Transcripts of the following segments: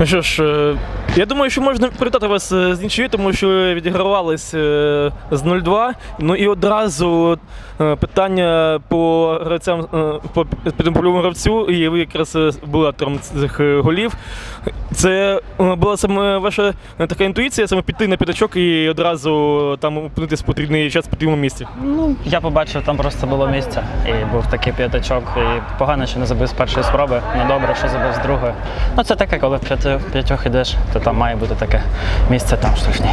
Ну що ж, е, я думаю, що можна привітати вас е, з нічиєю, тому що відігравались е, з 0-2. Ну і одразу е, питання по гравцям по підпольовому гравцю, і ви якраз були автором цих голів. Це була саме ваша така інтуїція, саме піти на п'ятачок і одразу там опинитись в потрібний час в потрібному місці. Ну, я побачив, там просто було місце. І був такий п'ятачок. І погано, що не забив з першої спроби. Ну добре, що забив з другої. Ну це таке, коли в п'ятьох ідеш, то там має бути таке місце там штучні.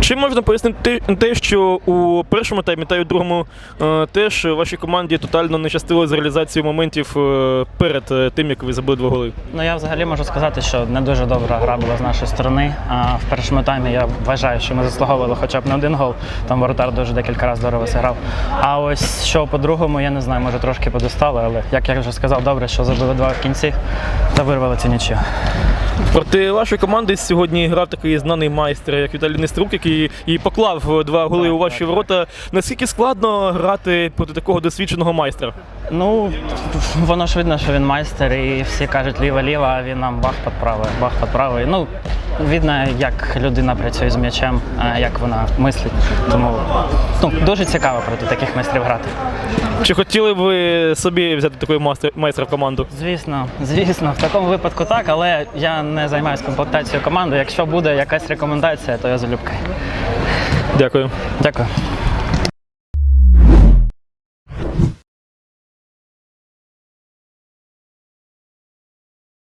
Чи можна пояснити те- що у першому таймі та й у другому е, теж вашій команді тотально не щастило з реалізацією моментів е, перед е, тим, як ви забили два голи? Ну я взагалі можу сказати, що не дуже добра гра була з нашої сторони. А в першому таймі я вважаю, що ми заслуговували хоча б на один гол. Там воротар дуже декілька разів здорово зіграв. А ось що по-другому, я не знаю, може трошки подостали, але як я вже сказав, добре, що забили два в кінці та вирвали цю нічию. Проти вашої команди сьогодні грав такий знаний майстер, як Віталій Неструк, який і поклав два голи Так, у ваші так, ворота. Наскільки складно грати проти такого досвідченого майстра? Ну, воно ж видно, що він майстер, і всі кажуть ліва-ліва, а він нам бах під правою, бах під правою. Ну, видно, як людина працює з м'ячем, як вона мислить. Тому ну, дуже цікаво проти таких майстрів грати. Чи хотіли б ви собі взяти такого майстра, в команду? Звісно, звісно, в такому випадку так, але я не займаюся комплектацією команди. Якщо буде якась рекомендація, то я залюбки. Дякую. Дякую.